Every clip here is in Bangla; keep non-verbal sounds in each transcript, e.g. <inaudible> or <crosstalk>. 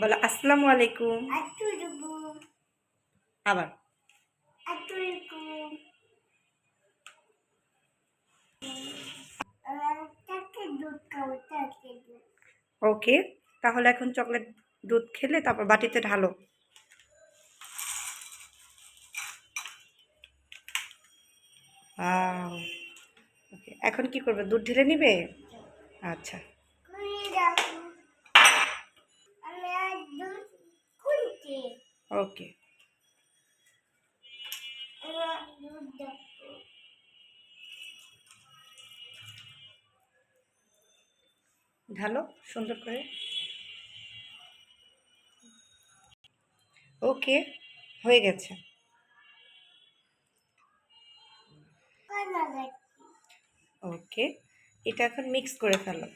বলো আসসালামু আলাইকুম। আবার। দুধ খাও তাকে দুধ। ওকে তাহলে এখন চকলেট দুধ খেলে তারপর বাটিতে ঢালো। ওকে এখন কি করবে? দুধ ঢেলে নিবে? আচ্ছা। ওকে ঢালো সুন্দর করে। ওকে হয়ে গেছে। ওকে এটা এখন মিক্স করে ফেলো।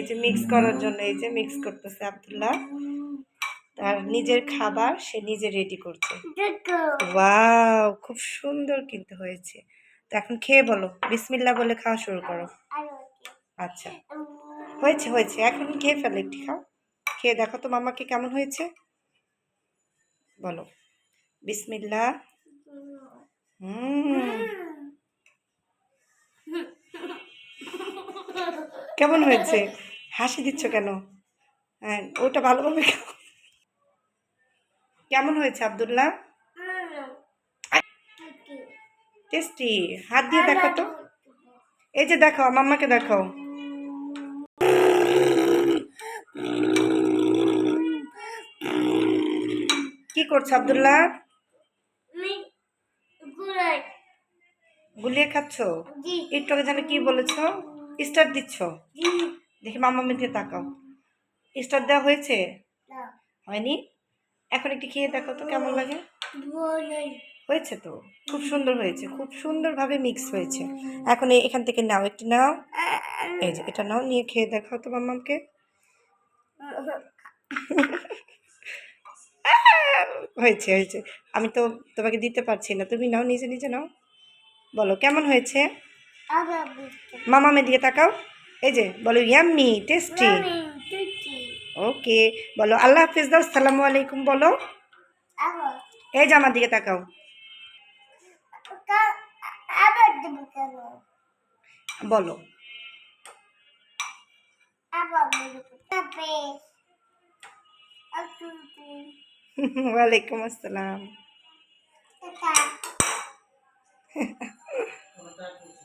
এই যে মিক্স করার জন্য এই যে মিক্স করতেছে আব্দুল্লাহ। তার নিজের খাবার সে নিজে রেডি করছে। ওয়াও খুব সুন্দর কিন্তু হয়েছে। তো এখন খেয়ে বলো বিসমিল্লা বলে খাওয়া শুরু করো। আচ্ছা। হয়েছে হয়েছে। এখন খেয়ে ফেলো একটু খাও। খেয়ে দেখো তো মামাকে কেমন হয়েছে। বলো। বিসমিল্লা হুম। কেমন হয়েছে? হাসি দিচ্ছ কেন? হ্যাঁ ওটা ভালোভাবে কেমন হয়েছে আব্দুল্লাহ? টেস্টি। হাত দিয়ে দেখো তো এই যে দেখো মাম্মাকে দেখাও। কি করছ আব্দুল্লাহ? গুলিয়ে খাচ্ছ? একটু আগে যেন কি বলেছ? স্টার দিচ্ছ? দেখি মামা মেয়ে তাকাও। স্টার দেওয়া হয়েছে? হয়নি? এখন একটু খেয়ে দেখো তো কেমন লাগে? হয়েছে তো? খুব সুন্দর হয়েছে খুব সুন্দরভাবে মিক্স হয়েছে। এখন এখান থেকে নাও একটু নাও। এই যে এটা নাও নিয়ে খেয়ে দেখাও তো মাম্মাকে। হয়েছে হয়েছে। আমি তো তোমাকে দিতে পারছি না তুমি নাও নিজে নিজে নাও। বলো কেমন হয়েছে? মামা মে দিয়ে তাকাও। এই যে বলো ইয়াম্মি টেস্টি ওকে বলো আল্লাহ হাফিজ দাও সালামু আলাইকুম বলো। এই যে আমার দিকে তাকাও। বলো। <laughs> ওয়ালাইকুম আসসালাম। <laughs>